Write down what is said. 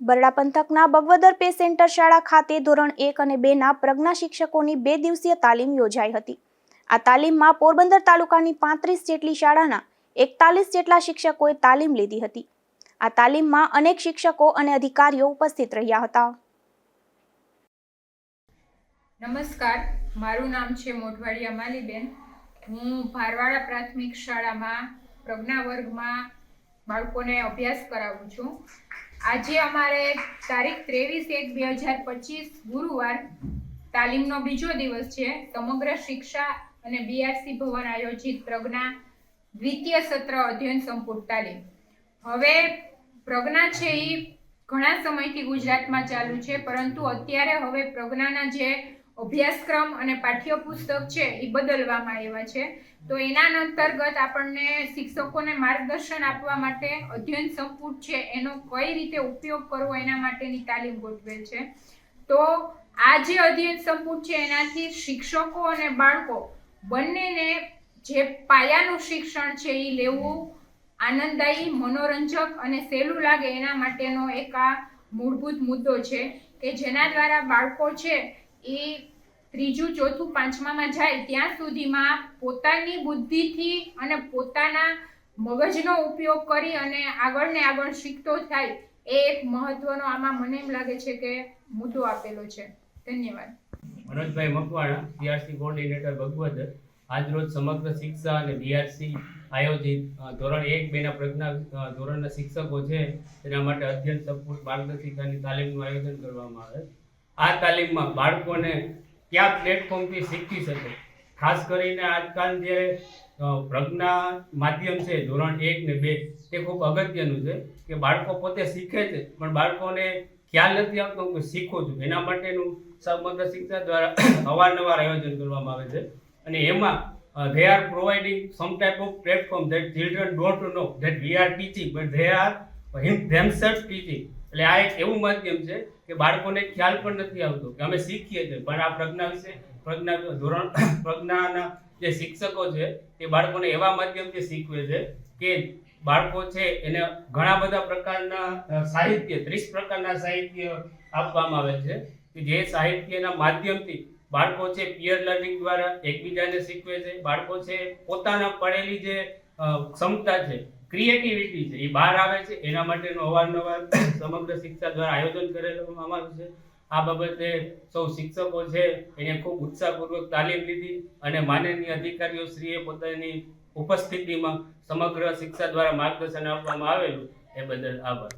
બરડા પંથકના Bagvadar pay centre શાળા ખાતે ધોરણ એક અને બેના પ્રજ્ઞા શિક્ષકોની બે દિવસીય તાલીમ યોજાઈ હતી. આ તાલીમમાં પોરબંદર તાલુકાની પાંત્રીસ જેટલી શાળાના એકતાલીસ જેટલા શિક્ષકોએ તાલીમ લીધી હતી. આ તાલીમમાં અનેક શિક્ષકો અને અધિકારીઓ ઉપસ્થિત રહ્યા હતા. નમસ્કાર, મારું નામ છે મોઢવાડિયા માલીબેન. હું ભારવાડા પ્રાથમિક શાળામાં પ્રજ્ઞા વર્ગમાં બાળકોને અભ્યાસ કરાવું છું. આજે અમારે તારીખ ત્રેવીસ એક બે હજાર પચીસ ગુરુવાર તાલીમનો બીજો દિવસ છે. સમગ્ર શિક્ષા અને બીઆરસી ભવન આયોજિત પ્રજ્ઞા દ્વિતીય સત્ર અધ્યયન સંપૂર્ણ તાલીમ. હવે પ્રજ્ઞા છે એ ઘણા સમયથી ગુજરાતમાં ચાલુ છે, પરંતુ અત્યારે હવે પ્રજ્ઞાના જે અભ્યાસક્રમ અને પાઠ્યપુસ્તક છે એ બદલવામાં આવ્યા છે. તો એના અંતર્ગત આપણને શિક્ષકોને માર્ગદર્શન આપવા માટે અધ્યયન સંપુટ છે, એનો કઈ રીતે ઉપયોગ કરવો એના માટેની તાલીમ ગોઠવેલ છે. તો આ જે અધ્યયન સંપુટ છે, એનાથી શિક્ષકો અને બાળકો બંનેને જે પાયાનું શિક્ષણ છે એ લેવું આનંદદાયી, મનોરંજક અને સહેલું લાગે એના માટેનો એક આ મૂળભૂત મુદ્દો છે કે જેના દ્વારા બાળકો છે એ ત્રીજું, ચોથું, પાંચમામાં જાય ત્યાં સુધીમાં પોતાની બુદ્ધિથી અને પોતાના મગજનો ઉપયોગ કરી અને આગળ ને આગળ શીખતો થાય એ એક મહત્વનો આમાં મને એમ લાગે છે કે મુદ્દો આપેલો છે. ધન્યવાદ. મનોજભાઈ મકવાણા બીઆરસી કોર્ડિનેટર ભગવદર આજરોજ સમગ્ર શિક્ષા અને બીઆરસી આયોજિત ધોરણ એક બેના પ્રજ્ઞા ધોરણના શિક્ષકો છે. તેના માટે અધ્યયન સપોર્ટ માર્ગદર્શિકાની તાલીમનું આયોજન કરવામાં આવે. આ તાલીમમાં બાળકોને કયા પ્લેટફોર્મથી શીખી શકે? ખાસ કરીને આજકાલ જે પ્રજ્ઞા માધ્યમ છે, ધોરણ એક ને બે, તે ખૂબ અગત્યનું છે કે બાળકો પોતે શીખે છે, પણ બાળકોને ખ્યાલ નથી આવતો કે શીખું છું. એના માટેનું સમગ્ર શિક્ષા દ્વારા અવારનવાર આયોજન કરવામાં આવે છે. અને એમાં they are providing some type of platform that children don't know that we are teaching but they are him themselves teaching એટલે આ એક એવું માધ્યમ છે કે બાળકોને ખ્યાલ પણ નથી આવતો કે અમે શીખીએ છીએ. પણ આ પ્રજ્ઞા વિશે, પ્રજ્ઞા ધોરણ, પ્રજ્ઞાના જે શિક્ષકો છે તે બાળકોને એવા માધ્યમથી શીખવે છે કે બાળકો છે એને ઘણા બધા પ્રકારના સાહિત્ય, ત્રીસ પ્રકારના સાહિત્ય આપવામાં આવે છે. કે જે સાહિત્યના માધ્યમથી બાળકો છે પિયર લર્નિંગ દ્વારા એકબીજાને શીખવે છે. બાળકો છે પોતાના પડેલી જે ક્ષમતા છે ક્રિએટિવિટી છે. એ બહાર આવે છે, એના માટેનો અવારનવાર સમગ્ર શિક્ષા દ્વારા આયોજન કરેલું છે. આ બાબતે સૌ શિક્ષકો છે, એને ખૂબ ઉત્સાહપૂર્વક તાલીમ લીધી અને માનનીય અધિકારીઓ શ્રીએ પોતાની ઉપસ્થિતિમાં સમગ્ર શિક્ષા દ્વારા માર્ગદર્શન આપવામાં આવેલું, એ બદલ આભાર.